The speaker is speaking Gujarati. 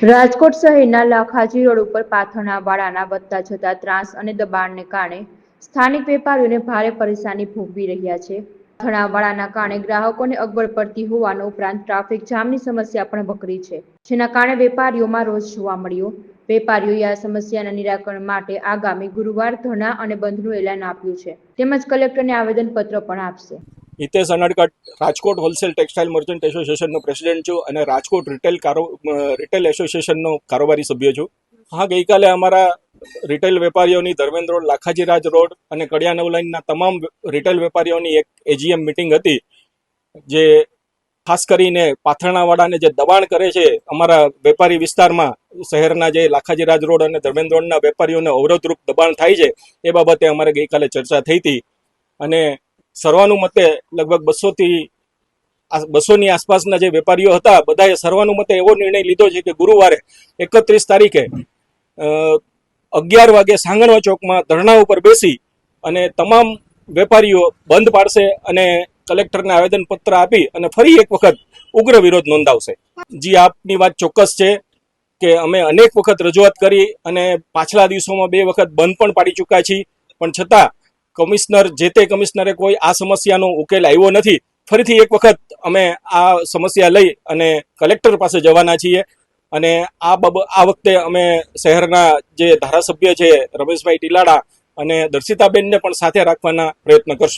રાજકોટ શહેરના લાખાજી રોડ ઉપર પાથરના વાળાના વધતા જતા ત્રાસ અને દબાણને કારણે સ્થાનિક વેપારીઓને ભારે પરેશાની ભોગવી રહ્યા છે. પાથરણા કારણે ગ્રાહકોને અગવડ પડતી હોવાનો ઉપરાંત ટ્રાફિક જામની સમસ્યા પણ વકરી છે. જેના કારણે વેપારીઓમાં રોષ જોવા મળ્યો. વેપારીઓએ આ સમસ્યાના નિરાકરણ માટે આગામી ગુરુવાર ધરણા અને બંધનું એલાન આપ્યું છે. તેમજ કલેક્ટરને આવેદનપત્ર પણ આપશે. Hitesh Anadkat, Rajkot wholesale textile merchant એસોસિએશનનો president છું અને રાજકોટ રિટેલ કારો રિટેલ એસોસિએશનનો કારોબારી સભ્ય છું. હા, ગઈકાલે અમારા રિટેલ વેપારીઓની ધર્મેન્દ્ર રોડ લાખાજી રાજ રોડ અને કડિયા નવલાઈનના તમામ રિટેલ વેપારીઓની એક એજીએમ મિટિંગ હતી, જે ખાસ કરીને પાથરણાવાળાને જે દબાણ કરે છે અમારા વેપારી વિસ્તારમાં, શહેરના જે લાખાજી રાજ રોડ અને ધર્મેન્દ્ર રોડના વેપારીઓને અવરોધરૂપ દબાણ થાય છે, એ બાબતે અમારે ગઈકાલે ચર્ચા થઈ હતી. અને સર્વાનુમતે લગભગ બસોથી બસોની આસપાસના જે વેપારીઓ હતા, બધાએ સર્વાનુમતે એવો નિર્ણય લીધો છે કે ગુરુવારે એકત્રીસ તારીખે અગિયાર વાગે સાંગણવા ચોકમાં ધરણા ઉપર બેસી અને તમામ વેપારીઓ બંધ પાડશે અને કલેક્ટરને આવેદનપત્ર આપી અને ફરી એક વખત ઉગ્ર વિરોધ નોંધાવશે. જી, આપની વાત ચોક્કસ છે કે અમે અનેક વખત રજૂઆત કરી અને પાછલા દિવસોમાં બે વખત બંધ પણ પાડી ચૂક્યા છીએ. પણ છતાં કમિશનર, જે તે કમિશનરે કોઈ આ સમસ્યાનો ઉકેલ આવ્યો નથી, ફરીથી એક વખત અમે આ સમસ્યા લઈ અને કલેક્ટર પાસે જવાના છીએ. અને આ બાબ, આ વખતે અમે શહેરના જે ધારાસભ્ય છે રમેશભાઈ ટીલાડા અને દર્શિતાબેનને પણ સાથે રાખવાના પ્રયત્ન કરશું.